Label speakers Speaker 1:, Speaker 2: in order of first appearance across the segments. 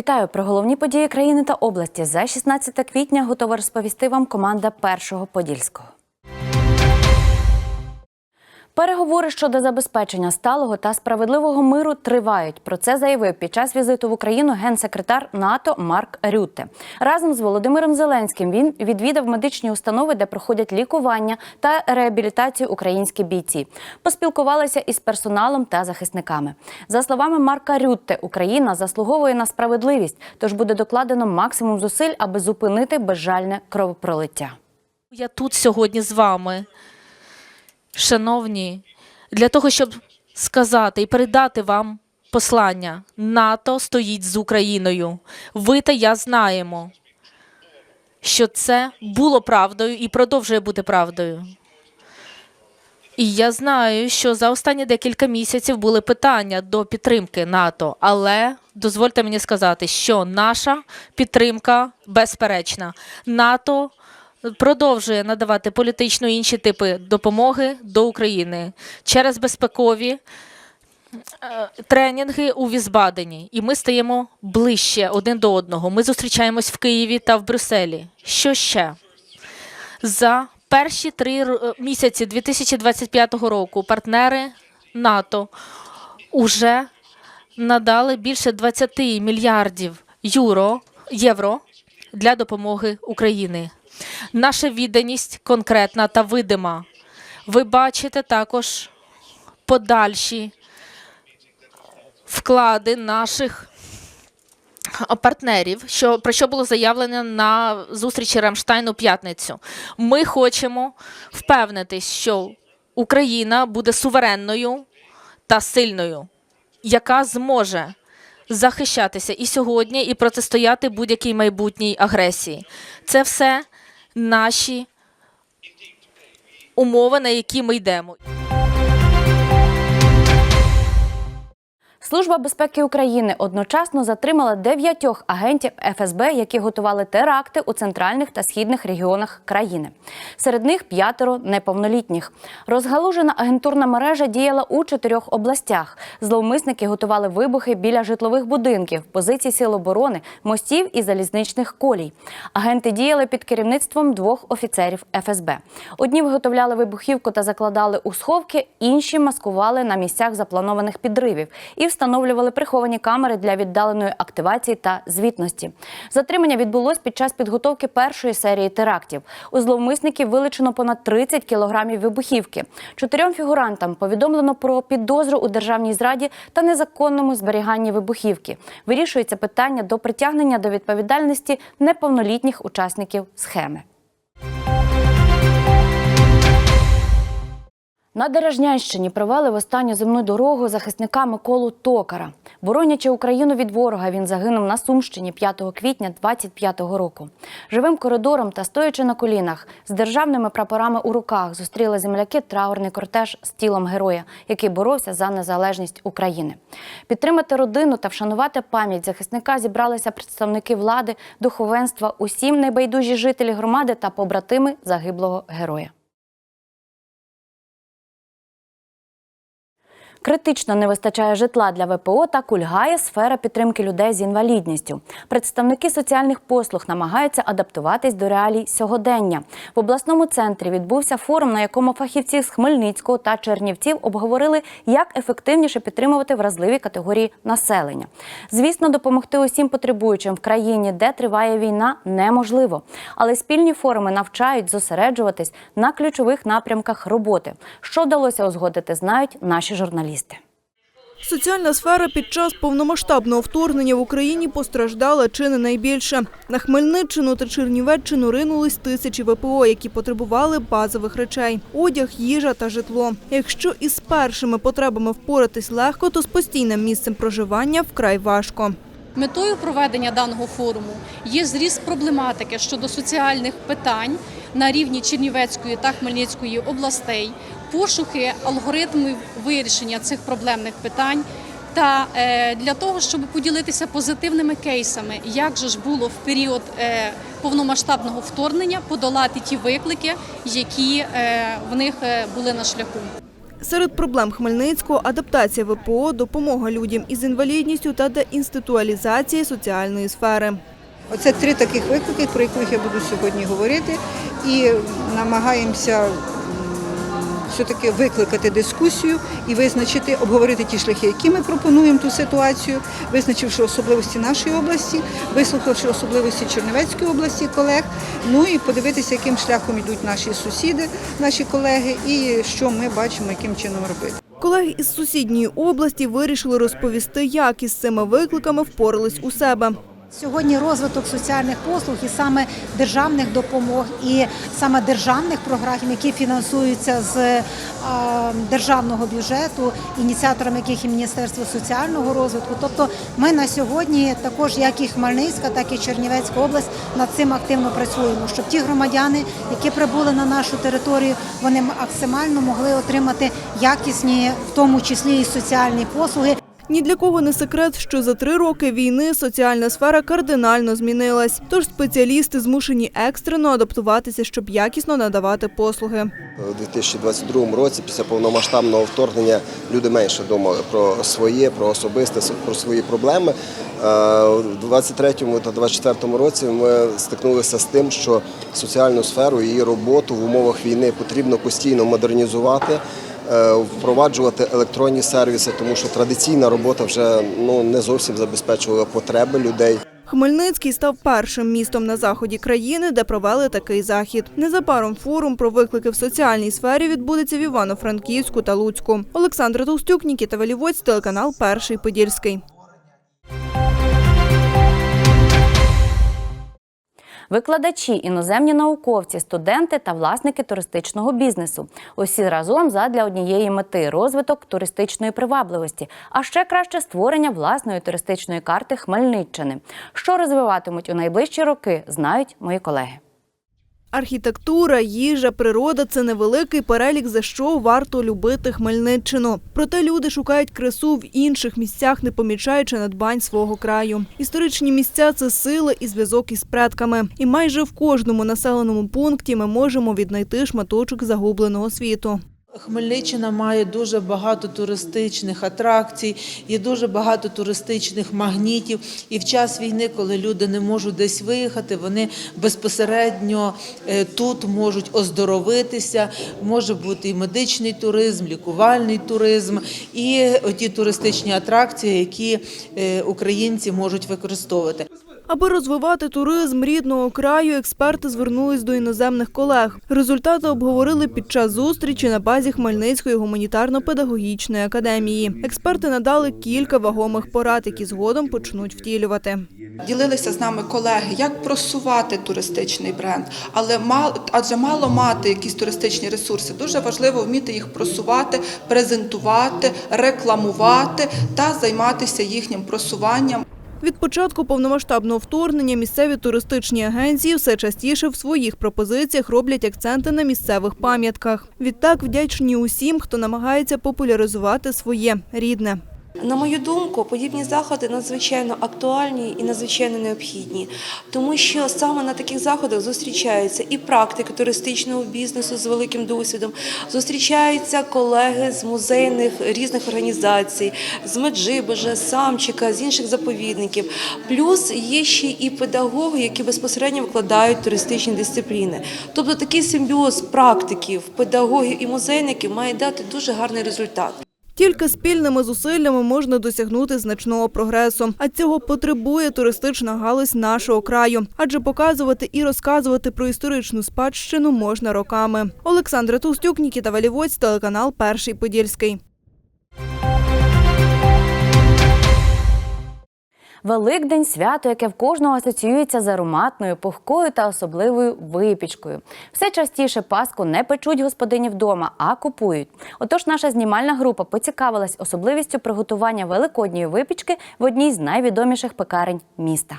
Speaker 1: Вітаю про головні події країни та області. За 16 квітня готова розповісти вам команда першого подільського. Переговори щодо забезпечення сталого та справедливого миру тривають. Про це заявив під час візиту в Україну генсекретар НАТО Марк Рютте. Разом з Володимиром Зеленським він відвідав медичні установи, де проходять лікування та реабілітацію українські бійці. Поспілкувалися із персоналом та захисниками. За словами Марка Рютте, Україна заслуговує на справедливість, тож буде докладено максимум зусиль, аби зупинити безжальне кровопролиття.
Speaker 2: Я тут сьогодні з вами, шановні, для того, щоб сказати і передати вам послання. НАТО стоїть з Україною. Ви та я знаємо, що це було правдою і продовжує бути правдою. І я знаю, що за останні декілька місяців були питання до підтримки НАТО, але дозвольте мені сказати, що наша підтримка безперечна. НАТО продовжує надавати політичну і інші типи допомоги до України через безпекові е, тренінги у Візбадені, і ми стаємо ближче один до одного. Ми зустрічаємось в Києві та в Брюсселі. Що ще? За перші три р- місяці 2025 року партнери НАТО уже надали більше 20 мільярдів євро для допомоги Україні. Наша відданість конкретна та видима. Ви бачите також подальші вклади наших партнерів, що про що було заявлено на зустрічі Рамштайн у п'ятницю. Ми хочемо впевнитись, що Україна буде суверенною та сильною, яка зможе захищатися і сьогодні, і протистояти будь-якій майбутній агресії. Це все наші умови, на які ми йдемо.
Speaker 1: Служба безпеки України одночасно затримала дев'ятьох агентів ФСБ, які готували теракти у центральних та східних регіонах країни. Серед них п'ятеро неповнолітніх. Розгалужена агентурна мережа діяла у чотирьох областях. Зловмисники готували вибухи біля житлових будинків, позицій сил оборони, мостів і залізничних колій. Агенти діяли під керівництвом двох офіцерів ФСБ. Одні виготовляли вибухівку та закладали у сховки, інші маскували на місцях запланованих підривів і встановлювали приховані камери для віддаленої активації та звітності. Затримання відбулось під час підготовки першої серії терактів. У зловмисників вилучено понад 30 кілограмів вибухівки. Чотирьом фігурантам повідомлено про підозру у державній зраді та незаконному зберіганні вибухівки. Вирішується питання до притягнення до відповідальності неповнолітніх учасників схеми. На Дережнянщині провели в останню земну дорогу захисника Миколу Токара. Боронячи Україну від ворога, він загинув на Сумщині 5 квітня 25-го року. Живим коридором та стоячи на колінах з державними прапорами у руках зустріли земляки траурний кортеж з тілом героя, який боровся за незалежність України. Підтримати родину та вшанувати пам'ять захисника зібралися представники влади, духовенства, усім небайдужі жителі громади та побратими загиблого героя. Критично не вистачає житла для ВПО та кульгає сфера підтримки людей з інвалідністю. Представники соціальних послуг намагаються адаптуватись до реалій сьогодення. В обласному центрі відбувся форум, на якому фахівці з Хмельницького та Чернівців обговорили, як ефективніше підтримувати вразливі категорії населення. Звісно, допомогти усім потребуючим в країні, де триває війна, неможливо. Але спільні форуми навчають зосереджуватись на ключових напрямках роботи. Що вдалося узгодити, знають наші журналісти.
Speaker 3: Соціальна сфера під час повномасштабного вторгнення в Україні постраждала чи не найбільше. На Хмельниччину та Чернівеччину ринулись тисячі ВПО, які потребували базових речей – одяг, їжа та житло. Якщо із першими потребами впоратись легко, то з постійним місцем проживання вкрай важко.
Speaker 4: Метою проведення даного форуму є зріст проблематики щодо соціальних питань на рівні Чернівецької та Хмельницької областей, пошуки алгоритмів вирішення цих проблемних питань. Та е, для того, щоб поділитися позитивними кейсами, як же ж було в період е, повномасштабного вторгнення подолати ті виклики, які е, в них е, були на шляху.
Speaker 3: Серед проблем Хмельницького – адаптація ВПО, допомога людям із інвалідністю та деінституалізація соціальної сфери.
Speaker 5: Оце три таких виклики, про яких я буду сьогодні говорити, і намагаємося все-таки викликати дискусію і визначити, обговорити ті шляхи, які ми пропонуємо ту ситуацію, визначивши особливості нашої області, вислухавши особливості Чернівецької області колег, ну і подивитися, яким шляхом йдуть наші сусіди, наші колеги, і що ми бачимо, яким чином робити.
Speaker 3: Колеги із сусідньої області вирішили розповісти, як із цими викликами впорались у себе.
Speaker 6: Сьогодні розвиток соціальних послуг і саме державних допомог, і саме державних програм, які фінансуються з е, державного бюджету, ініціатором яких є Міністерство соціального розвитку. Тобто, ми на сьогодні, також як і Хмельницька, так і Чернівецька область, над цим активно працюємо, щоб ті громадяни, які прибули на нашу територію, вони максимально могли отримати якісні, в тому числі і соціальні послуги.
Speaker 3: Ні для кого не секрет, що за три роки війни соціальна сфера кардинально змінилась. Тож спеціалісти змушені екстрено адаптуватися, щоб якісно надавати послуги.
Speaker 7: У 2022 році, після повномасштабного вторгнення, люди менше думали про своє, про особисте, про свої проблеми. Е, У 23 та 24 році ми стикнулися з тим, що соціальну сферу її роботу в умовах війни потрібно постійно модернізувати. Е, Впроваджувати електронні сервіси, тому що традиційна робота вже ну не зовсім забезпечувала потреби людей.
Speaker 3: Хмельницький став першим містом на заході країни, де провели такий захід. Незабаром форум про виклики в соціальній сфері відбудеться в Івано-Франківську та Луцьку. Олександр Толстюк, Нікіта Валівоць, телеканал Перший Подільський.
Speaker 1: Викладачі, іноземні науковці, студенти та власники туристичного бізнесу. Усі разом задля однієї мети розвиток туристичної привабливості, а ще краще створення власної туристичної карти Хмельниччини. Що розвиватимуть у найближчі роки, знають мої колеги.
Speaker 3: Архітектура, їжа, природа це невеликий перелік, за що варто любити Хмельниччину. Проте люди шукають красу в інших місцях, не помічаючи надбань свого краю. Історичні місця це сила і зв'язок із предками. І майже в кожному населеному пункті ми можемо віднайти шматочок загубленого світу.
Speaker 8: Хмельниччина має дуже багато туристичних атракцій, є дуже багато туристичних магнітів. І в час війни, коли люди не можуть десь виїхати, вони безпосередньо е, тут можуть оздоровитися. Може бути і медичний туризм, лікувальний туризм, і ті туристичні атракції, які е, українці можуть використовувати.
Speaker 3: Аби розвивати туризм рідного краю, експерти звернулись до іноземних колег. Результати обговорили під час зустрічі на базі Хмельницької гуманітарно-педагогічної академії. Експерти надали кілька вагомих порад, які згодом почнуть втілювати.
Speaker 9: Ділилися з нами колеги, як просувати туристичний бренд, але мало, адже мало мати якісь туристичні ресурси. Дуже важливо вміти їх просувати, презентувати, рекламувати та займатися їхнім просуванням.
Speaker 3: Від початку повномасштабного вторгнення місцеві туристичні агенції все частіше в своїх пропозиціях роблять акценти на місцевих пам'ятках. Відтак вдячні усім, хто намагається популяризувати своє рідне.
Speaker 10: На мою думку, подібні заходи надзвичайно актуальні і надзвичайно необхідні, тому що саме на таких заходах зустрічаються і практики туристичного бізнесу з великим досвідом, зустрічаються колеги з музейних різних організацій, з Меджибожа, з Самчика, з інших заповідників. Плюс є ще і педагоги, які безпосередньо викладають туристичні дисципліни. Тобто такий симбіоз практиків, педагогів і музейників має дати дуже гарний результат.
Speaker 3: Тільки спільними зусиллями можна досягнути значного прогресу. А цього потребує туристична галузь нашого краю. Адже показувати і розказувати про історичну спадщину можна роками. Олександра Толстюк, Нікіта Валівоць, телеканал Перший Подільський.
Speaker 1: Великдень свято, яке в кожного асоціюється з ароматною, пухкою та особливою випічкою. Все частіше паску не печуть господині вдома, а купують. Отож, наша знімальна група поцікавилась особливістю приготування великодньої випічки в одній з найвідоміших пекарень міста.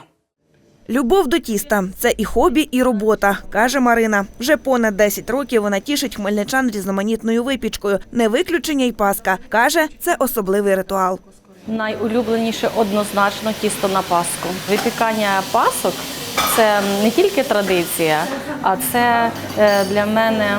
Speaker 11: Любов до тіста це і хобі, і робота, каже Марина. Вже понад 10 років вона тішить хмельничан різноманітною випічкою. Не виключення й паска. каже, це особливий ритуал.
Speaker 12: Найулюбленіше однозначно тісто на паску. Випікання пасок це не тільки традиція, а це е, для мене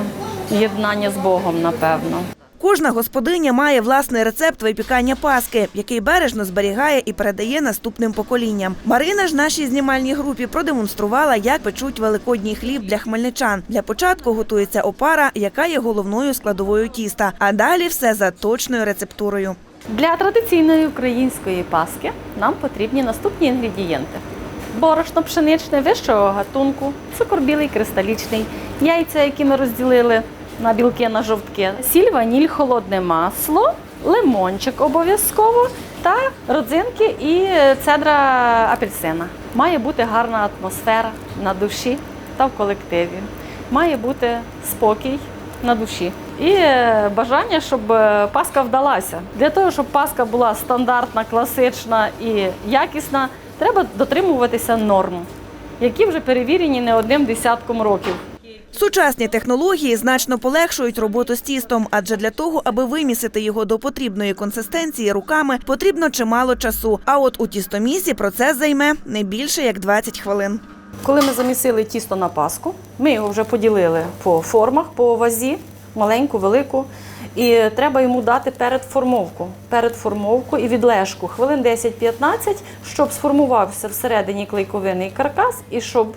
Speaker 12: єднання з Богом, напевно.
Speaker 11: Кожна господиня має власний рецепт випікання паски, який бережно зберігає і передає наступним поколінням. Марина ж нашій знімальній групі продемонструвала, як печуть великодній хліб для хмельничан. Для початку готується опара, яка є головною складовою тіста. А далі все за точною рецептурою.
Speaker 12: Для традиційної української паски нам потрібні наступні інгредієнти: борошно пшеничне вищого гатунку, цукор білий кристалічний, яйця, які ми розділили на білки, на жовтки, сіль, ваніль, холодне масло, лимончик обов'язково та родзинки і цедра апельсина. Має бути гарна атмосфера на душі та в колективі. Має бути спокій на душі. І е, бажання, щоб е, паска вдалася. Для того, щоб паска була стандартна, класична і якісна, треба дотримуватися норм, які вже перевірені не одним десятком років.
Speaker 11: Сучасні технології значно полегшують роботу з тістом, адже для того, аби вимісити його до потрібної консистенції руками, потрібно чимало часу. А от у тістомісі процес займе не більше як 20 хвилин.
Speaker 12: Коли ми замісили тісто на паску, ми його вже поділили по формах, по вазі, маленьку, велику. І треба йому дати передформовку. Передформовку і відлежку хвилин 10-15, щоб сформувався всередині клейковинний каркас і щоб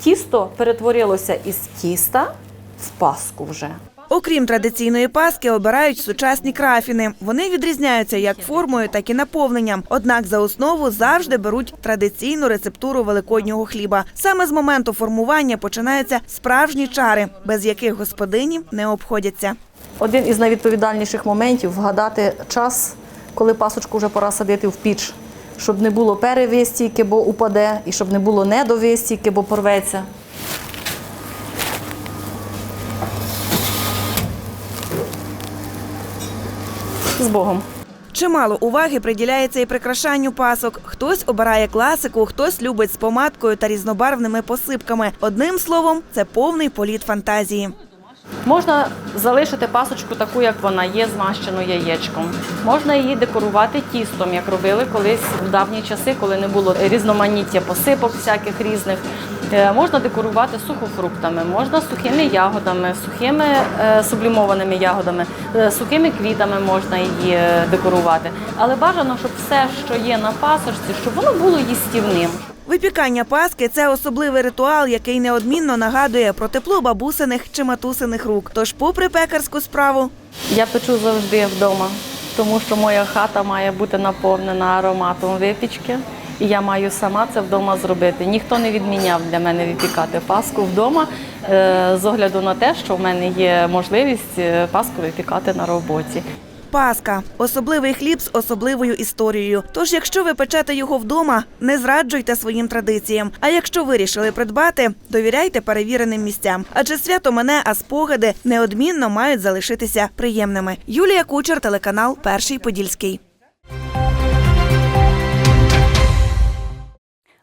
Speaker 12: тісто перетворилося із тіста в паску вже.
Speaker 11: Окрім традиційної паски, обирають сучасні крафіни. Вони відрізняються як формою, так і наповненням. Однак за основу завжди беруть традиційну рецептуру великоднього хліба. Саме з моменту формування починаються справжні чари, без яких господині не обходяться.
Speaker 12: Один із найвідповідальніших моментів вгадати час, коли пасочку вже пора садити в піч, щоб не було перевистійки, бо упаде, і щоб не було недовистійки, бо порветься. З Богом.
Speaker 11: Чимало уваги приділяється і прикрашанню пасок. Хтось обирає класику, хтось любить з помадкою та різнобарвними посипками. Одним словом, це повний політ фантазії.
Speaker 12: Можна залишити пасочку таку, як вона є, змащену яєчком. Можна її декорувати тістом, як робили колись в давні часи, коли не було різноманіття посипок всяких різних. Е, Можна декорувати сухофруктами, можна сухими ягодами, сухими е, сублімованими ягодами, е, сухими квітами можна її декорувати. Але бажано, щоб все, що є на пасочці, щоб воно було їстівним.
Speaker 11: Випікання паски це особливий ритуал, який неодмінно нагадує про тепло бабусиних чи матусиних рук. Тож, попри пекарську справу,
Speaker 12: Я печу завжди вдома, тому що моя хата має бути наповнена ароматом випічки. І я маю сама це вдома зробити. Ніхто не відміняв для мене випікати паску вдома е, з огляду на те, що в мене є можливість е, паску випікати на роботі.
Speaker 11: Паска особливий хліб з особливою історією. Тож, якщо ви печете його вдома, не зраджуйте своїм традиціям. А якщо вирішили придбати, довіряйте перевіреним місцям. Адже свято мене, а спогади неодмінно мають залишитися приємними. Юлія Кучер, телеканал Перший Подільський.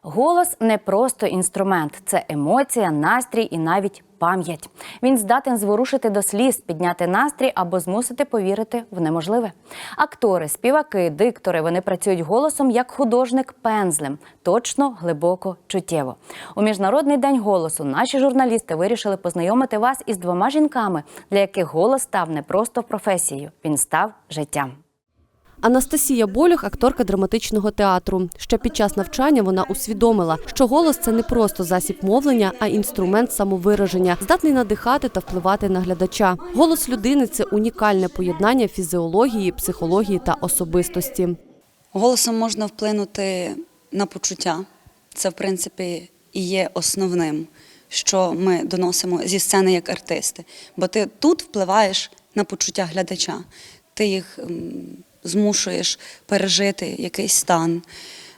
Speaker 1: Голос не просто інструмент, це емоція, настрій і навіть пам'ять. Він здатен зворушити до сліз, підняти настрій або змусити повірити в неможливе. Актори, співаки, диктори вони працюють голосом як художник пензлем, точно, глибоко, чуттєво. У міжнародний день голосу наші журналісти вирішили познайомити вас із двома жінками, для яких голос став не просто професією, він став життям.
Speaker 13: Анастасія Болюх – акторка драматичного театру. Ще під час навчання вона усвідомила, що голос це не просто засіб мовлення, а інструмент самовираження, здатний надихати та впливати на глядача. Голос людини це унікальне поєднання фізіології, психології та особистості.
Speaker 14: Голосом можна вплинути на почуття. Це, в принципі, і є основним, що ми доносимо зі сцени як артисти. Бо ти тут впливаєш на почуття глядача. Ти їх змушуєш пережити якийсь стан,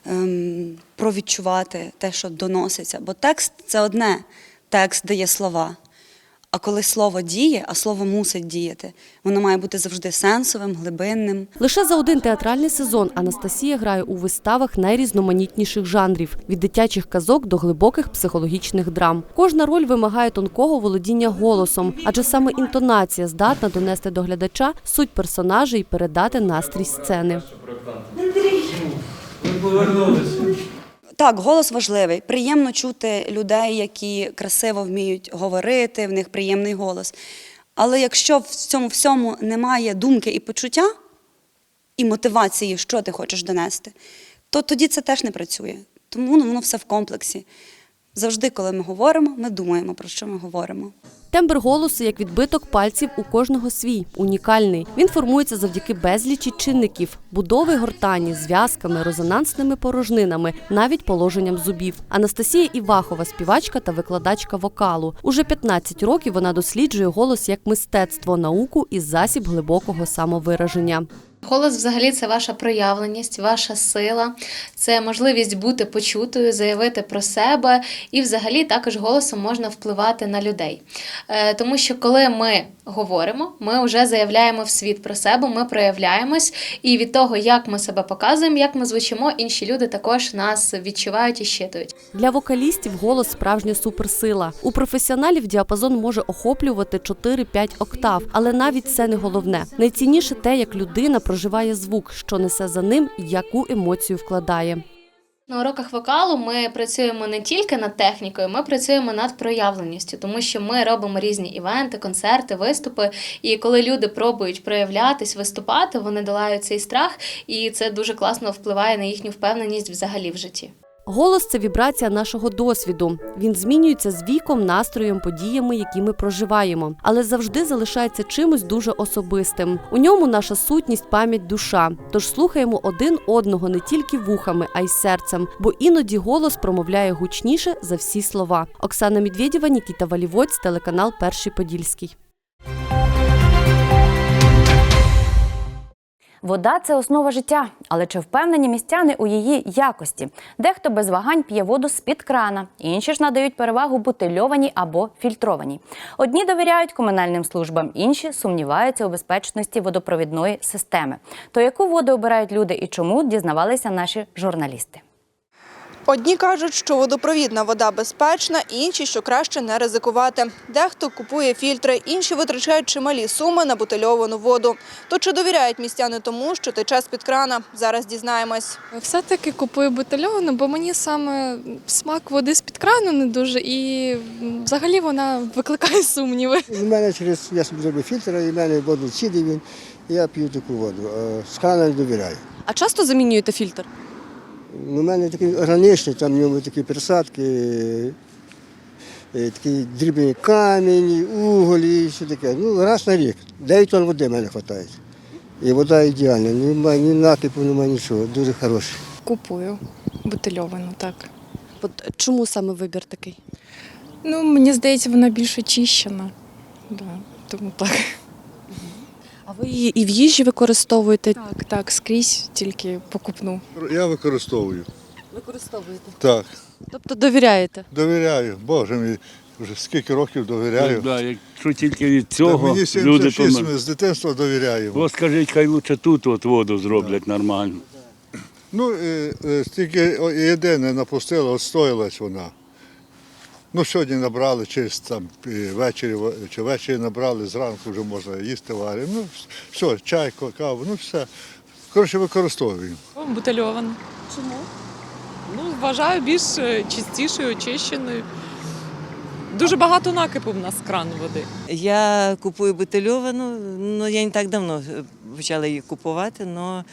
Speaker 14: ем, провідчувати те, що доноситься. Бо текст це одне, текст дає слова. А коли слово діє, а слово мусить діяти, воно має бути завжди сенсовим, глибинним.
Speaker 13: Лише за один театральний сезон Анастасія грає у виставах найрізноманітніших жанрів від дитячих казок до глибоких психологічних драм. Кожна роль вимагає тонкого володіння голосом, адже саме інтонація здатна донести до глядача суть персонажа і передати настрій сцени.
Speaker 14: Так, голос важливий. Приємно чути людей, які красиво вміють говорити, в них приємний голос. Але якщо в цьому всьому немає думки і почуття, і мотивації, що ти хочеш донести, то тоді це теж не працює. Тому воно все в комплексі. Завжди, коли ми говоримо, ми думаємо, про що ми говоримо.
Speaker 13: Тембр голосу як відбиток пальців у кожного свій, унікальний. Він формується завдяки безлічі чинників, будови гортані, зв'язками, резонансними порожнинами, навіть положенням зубів. Анастасія Івахова, співачка та викладачка вокалу. Уже 15 років вона досліджує голос як мистецтво, науку і засіб глибокого самовираження.
Speaker 15: Голос взагалі це ваша проявленість, ваша сила, це можливість бути почутою, заявити про себе, і взагалі також голосом можна впливати на людей. Е, Тому що коли ми говоримо, ми вже заявляємо в світ про себе, ми проявляємось, і від того, як ми себе показуємо, як ми звучимо, інші люди також нас відчувають і щитують.
Speaker 13: Для вокалістів голос справжня суперсила. У професіоналів діапазон може охоплювати 4-5 октав, але навіть це не головне. Найцінніше те, як людина проживає звук, що несе за ним, яку емоцію вкладає.
Speaker 15: На уроках вокалу ми працюємо не тільки над технікою, ми працюємо над проявленістю, тому що ми робимо різні івенти, концерти, виступи. І коли люди пробують проявлятись, виступати, вони долають цей страх, і це дуже класно впливає на їхню впевненість взагалі в житті.
Speaker 13: Голос це вібрація нашого досвіду. Він змінюється з віком, настроєм, подіями, які ми проживаємо, але завжди залишається чимось дуже особистим. У ньому наша сутність, пам'ять, душа. Тож слухаємо один одного не тільки вухами, а й серцем, бо іноді голос промовляє гучніше за всі слова. Оксана Медведєва, Нікіта Валівоць, телеканал Перший Подільський.
Speaker 1: Вода це основа життя, але чи впевнені містяни у її якості? Дехто без вагань п'є воду з-під крана, інші ж надають перевагу бутильованій або фільтрованій. Одні довіряють комунальним службам, інші сумніваються у безпечності водопровідної системи. То яку воду обирають люди і чому дізнавалися наші журналісти?
Speaker 3: Одні кажуть, що водопровідна вода безпечна, інші, що краще не ризикувати. Дехто купує фільтри, інші витрачають чималі суми на бутильовану воду. То чи довіряють містяни тому, що тече з-під крана? Зараз дізнаємось.
Speaker 16: Все-таки купую бутильовану, бо мені саме смак води з-під крану не дуже і взагалі вона викликає сумніви.
Speaker 17: У мене через я собі зробив фільтр, і в мене воду цілий він, я п'ю таку воду. А З крана не довіряю.
Speaker 13: А часто замінюєте фільтр?
Speaker 17: У мене такий органічний, там в ньому такі пересадки, е, такий дрібний камінь, уголь і все таке. Ну, раз на рік. 9 тонн води в мене вистачає. І вода ідеальна, немає ні накипу, немає нічого, дуже хороша.
Speaker 16: Купую бутильовану, так.
Speaker 13: От чому саме вибір такий?
Speaker 16: Ну, мені здається, вона більш очищена. Да, тому так.
Speaker 13: Ви її і в їжі використовуєте?
Speaker 16: Так, так, скрізь тільки покупну.
Speaker 18: Я використовую.
Speaker 13: Використовуєте.
Speaker 18: Так,
Speaker 13: Тобто довіряєте?
Speaker 18: довіряю. Боже мій, вже скільки років довіряю.
Speaker 19: Да, якщо тільки від
Speaker 18: Та
Speaker 19: цього
Speaker 18: мені
Speaker 19: люди
Speaker 18: 76,
Speaker 19: то...
Speaker 18: ми з дитинства довіряємо.
Speaker 19: О, скажіть, хай лучше тут от воду зроблять нормально.
Speaker 18: Ну, е, е, тільки о, єдине напустила, отстоялась вона. Ну, сьогодні набрали через там е, ввечері чи ввечері набрали, зранку вже можна їсти варимо. Ну, все, чай, каву, ну все. Коротше, використовуємо.
Speaker 16: Бутильовану. Чому? Ну, вважаю більш е, чистішою, очищеною. Дуже багато накипу в нас з крану води.
Speaker 20: Я купую бутильовану, ну я не так давно е, почала її купувати, але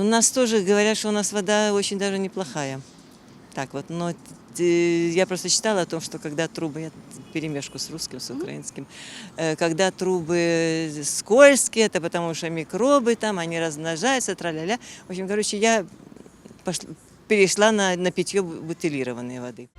Speaker 20: у нас теж говорять, що у нас вода дуже даже неплохая. Так вот, но я просто читала о том, что когда трубы, я перемешку с русским, с украинским, э, когда трубы скользкие, это потому что микробы там, они размножаются, тра-ля-ля. В общем, короче, я пошла, перешла на, на питье бутилированной воды.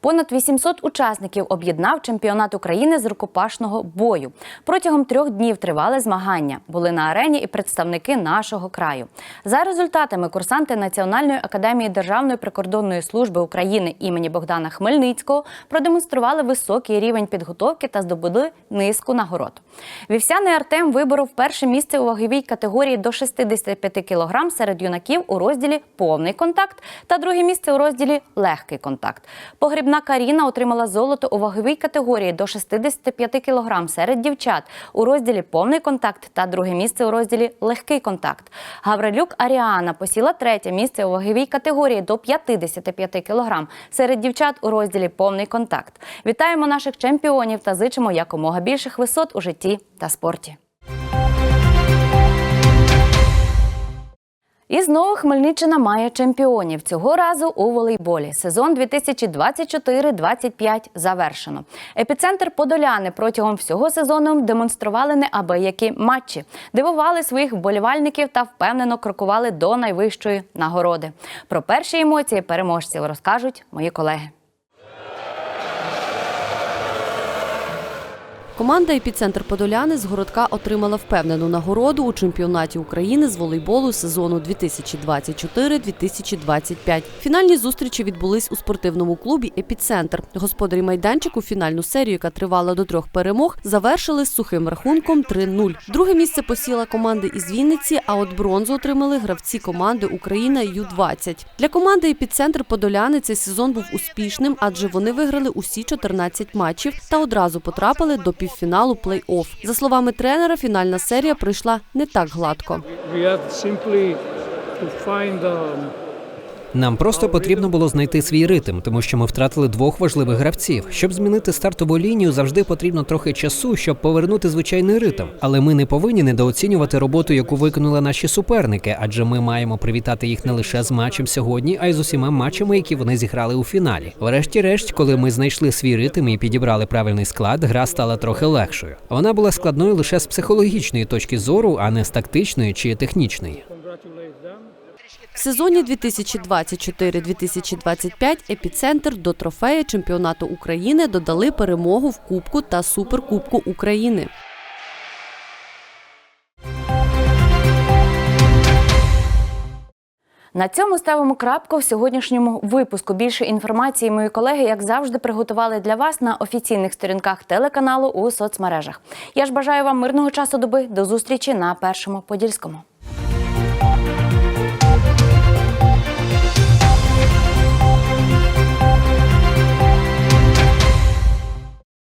Speaker 1: Понад 800 учасників об'єднав чемпіонат України з рукопашного бою. Протягом трьох днів тривали змагання. Були на арені і представники нашого краю. За результатами курсанти Національної академії Державної прикордонної служби України імені Богдана Хмельницького продемонстрували високий рівень підготовки та здобули низку нагород. Вівсяний Артем виборов перше місце у ваговій категорії до 65 кг серед юнаків у розділі повний контакт та друге місце у розділі легкий контакт. Погрібний Гребна Каріна отримала золото у ваговій категорії до 65 кг серед дівчат у розділі повний контакт та друге місце у розділі легкий контакт. Гаврилюк Аріана посіла третє місце у ваговій категорії до 55 кг серед дівчат у розділі повний контакт. Вітаємо наших чемпіонів та зичимо якомога більших висот у житті та спорті. І знову Хмельниччина має чемпіонів. Цього разу у волейболі. Сезон 2024-25 завершено. Епіцентр Подоляни протягом всього сезону демонстрували неабиякі матчі, дивували своїх вболівальників та впевнено крокували до найвищої нагороди. Про перші емоції переможців розкажуть мої колеги.
Speaker 13: Команда «Епіцентр Подоляни з городка отримала впевнену нагороду у чемпіонаті України з волейболу сезону 2024-2025. Фінальні зустрічі відбулись у спортивному клубі «Епіцентр». Господарі майданчику фінальну серію, яка тривала до трьох перемог, завершили з сухим рахунком 3-0. Друге місце посіла команда із Вінниці, а от бронзу отримали гравці команди Україна Ю-20. Для команди «Епіцентр Подоляни цей сезон був успішним, адже вони виграли усі 14 матчів та одразу потрапили до півфіналу плей-офф. За словами тренера, фінальна серія пройшла не так гладко.
Speaker 21: Нам просто потрібно було знайти свій ритм, тому що ми втратили двох важливих гравців. Щоб змінити стартову лінію, завжди потрібно трохи часу, щоб повернути звичайний ритм. Але ми не повинні недооцінювати роботу, яку виконали наші суперники, адже ми маємо привітати їх не лише з матчем сьогодні, а й з усіма матчами, які вони зіграли у фіналі. Врешті-решт, коли ми знайшли свій ритм і підібрали правильний склад, гра стала трохи легшою. Вона була складною лише з психологічної точки зору, а не з тактичної чи технічної.
Speaker 13: В сезоні 2024-2025 епіцентр до трофея чемпіонату України додали перемогу в Кубку та Суперкубку України.
Speaker 1: На цьому ставимо крапку в сьогоднішньому випуску. Більше інформації мої колеги, як завжди, приготували для вас на офіційних сторінках телеканалу у соцмережах. Я ж бажаю вам мирного часу доби. До зустрічі на першому подільському.